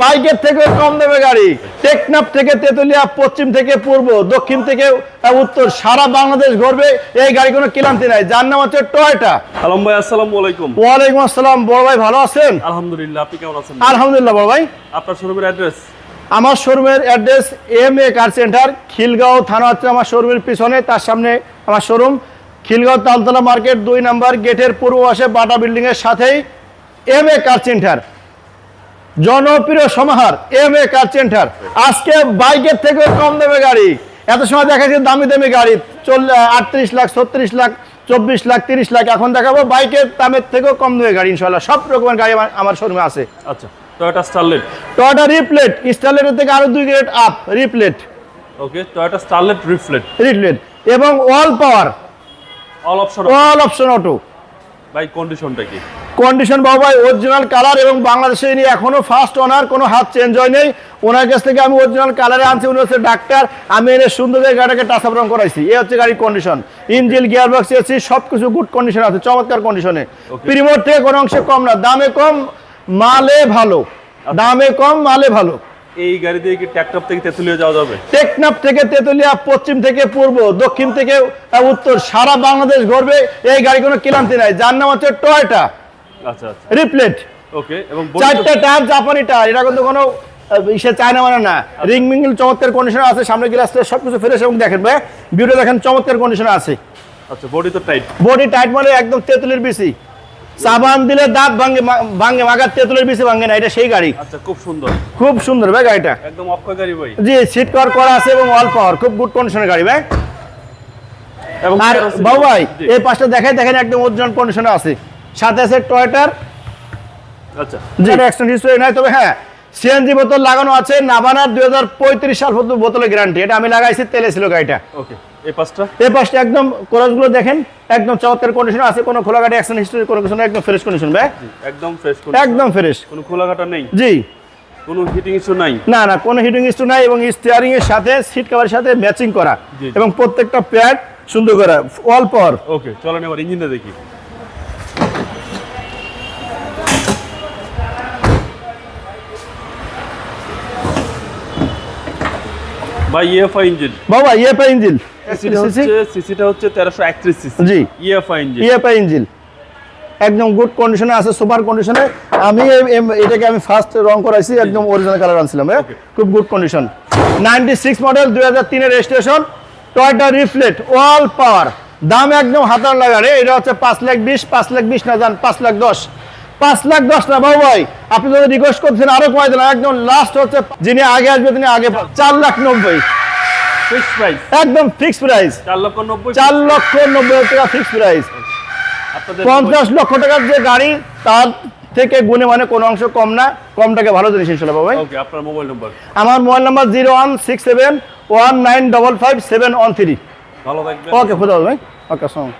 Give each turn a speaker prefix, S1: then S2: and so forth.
S1: বাইকের থেকে কম দেবে গাড়ি। টেকনাফ থেকে তেতুলিয়া পশ্চিম থেকে পূর্ব দক্ষিণ থেকে উত্তর। সারা বাংলাদেশ ঘুরবে এই গাড়ি কোনো কিলান্তি নাই। যার নাম হচ্ছে টয়টা
S2: আলম ভাই আসসালামু আলাইকুম।
S1: ওয়ালাইকুম আসসালাম। বড় ভাই ভালো আছেন?
S2: আলহামদুলিল্লাহ আপনি কেমন আছেন?
S1: আলহামদুলিল্লাহ বড় ভাই।
S2: আপনার শোরুমের অ্যাড্রেস?
S1: আমার শোরুমের address M A car centre Khilgaon থানা হচ্ছে আমার শোরুমের পিছনে তার সামনে আমার শোরুম। খিলগাঁও তালতলা মার্কেট দুই নাম্বার গেটের পূর্ব পাশে বাটা বিল্ডিং এর সাথেই এম এ কার সেন্টার জনপ্রিয় সমাহার এম এ কার সেন্টার আজকে বাইকের থেকে কম দেবে গাড়ি। এত সময় দেখা যাচ্ছে দামি দামি গাড়ি চল আটত্রিশ লাখ ছত্রিশ লাখ চব্বিশ লাখ তিরিশ লাখ। এখন দেখাবো বাইকের দামের থেকেও কম দেবে গাড়ি ইনশাল্লাহ সব রকমের গাড়ি আমার- আমার শোরুমে আছে।
S2: আচ্ছা টয়োটা স্টারলেট
S1: টয়টা রিপ্লেট স্টাইলের থেকে আরও দুই grade up Reflet
S2: okay Toyota Starlet Reflet
S1: Reflet এবং all power
S2: all option
S1: all option auto
S2: by কন্ডিশনটা কি?
S1: কন্ডিশন বাবাই অরিজিনাল কালার এবং বাংলাদেশে ইনি এখনও ফার্স্ট ওনার কোনো হাত চেঞ্জ হয় নেই। ওনার কাছ থেকে আমি অরিজিনাল কালারে আনছি উনি হচ্ছে ডাক্তার আমি এনে সুন্দর করে গাড়িটাকে টাচ আপ রং করাইছি। এ হচ্ছে গাড়ির condition engine gear box AC সব কিছু গুড কন্ডিশন আছে চমৎকার কন্ডিশনে. প্রিমোর থেকে কোনো অংশে কম না দামে কম মালে ভালো। দামে কম মালে ভালো।
S2: এই গাড়ি দিয়ে কি থেকে তেতুলিয়া যাওয়া যাবে?
S1: টেকনাফ থেকে তেতুলিয়া পশ্চিম থেকে পূর্ব দক্ষিণ থেকে উত্তর সারা বাংলাদেশ ঘুরবে। এই গাড়ি কোনো কিলান্তি নাই। যার নাম হচ্ছে টয়টা
S2: আচ্ছা আচ্ছা
S1: রিপ্লেট
S2: ওকে এবং
S1: চারটা টায়ার জাপানি টায়ার এটা কিন্তু কোনো আহ, ইসে চায়না মানে না। রিং মিঙ্গল চমৎকার কন্ডিশন আছে সামনে গ্লাস সব ফ্রেশ এবং দেখেন ভাই ভিডিও দেখেন চমৎকার কন্ডিশন আছে।
S2: আচ্ছা বডি তো টাইট
S1: বডি টাইট মানে একদম তেঁতুলের বিসি সাবান দিলে দাঁত ভাঙে ভাঙে মাগার তেঁতুলের বিসি ভাঙে না এটা সেই গাড়ি।
S2: আচ্ছা খুব সুন্দর।
S1: খুব সুন্দর ভাই গাড়িটা।
S2: একদম অক্ষয় গাড়ি ভাই।
S1: জি সিট কভার করা আছে এবং অল পাওয়ার খুব গুড কন্ডিশনের গাড়ি ভাই। আর বাবু ভাই এই পাশটা দেখাই দেখেন একদম অরিজিনাল কন্ডিশনে আছে। সাথে আছে টয়টার।
S2: আচ্ছা।
S1: যেটা নাই তবে হ্যাঁ সিএনজি বোতল লাগানো আছে নাবানার দুই হাজার পঁয়ত্রিশ সাল পর্যন্ত বোতলের গ্যারান্টি এটা আমি লাগাইছি তেলে ছিল গাড়িটা।
S2: ওকে এই পাঁচটা?
S1: এই পাশটা একদম কোরাসগুলো দেখেন একদম চমৎকার কন্ডিশন আছে কোনো খোলা গাড়ি অ্যাক্সিডেন্ট হিস্টরি কোনো কিছু একদম ফ্রেশ কন্ডিশন ভাই।
S2: একদম ফ্রেশ
S1: একদম ফ্রেশ
S2: কোনো খোলাঘাটা নেই?
S1: জি।
S2: কোনো হিটিং ইস্যু নাই?
S1: না না কোনো হিটিং নাই এবং স্টিয়ারিং এর সাথে সিট কভারের সাথে ম্যাচিং করা। এবং প্রত্যেকটা প্যাড সুন্দর করা অল পাওয়ার
S2: ওকে চলেন এবার ইঞ্জিনটা দেখি। ভাই ইএফআই ইঞ্জিন
S1: বাবা ইএফআই ইঞ্জিন
S2: সিসিটা হচ্ছে সিসিটা হচ্ছে তেরোশো একত্রিশ সিসি
S1: জি।
S2: ইএফআই ইঞ্জিন
S1: ইএফআই ইঞ্জিন একদম গুড কন্ডিশনে আছে সুপার কন্ডিশনে আমি এটাকে আমি ফার্স্ট রং করাইছি একদম অরিজিনাল কালার আনছিলাম হ্যাঁ? খুব good condition ninety six model দুই হাজার তিনের registration Toyota Reflet all power দাম একদম হাতার লাগারে এটা হচ্ছে পাঁচ লাখ বিশ পাঁচ লাখ বিশ না যান পাঁচ লাখ দশ। পাঁচ লাখ দশ না বাবু ভাই আপনি যদি রিকোয়েস্ট করছেন আরও কমাই দেন। একদম লাস্ট হচ্ছে যিনি আগে আসবে তিনি আগে চার লাখ নব্বই। একদম ফিক্স প্রাইস
S2: চার লক্ষ নব্বই।
S1: টাকা ফিক্স প্রাইস পঞ্চাশ লক্ষ টাকার যে গাড়ি তার থেকে গুণে মানে কোনো অংশ কম না কমটাকে ভালো জিনিস ইনশাল্লাহ বাবাই
S2: ওকে আপনার মোবাইল নম্বর
S1: আমার mobile number zero one six seven one nine double five seven one three
S2: ভালো থাকবেন।
S1: ওকে খুদা ভাই। ওকে আসসালাম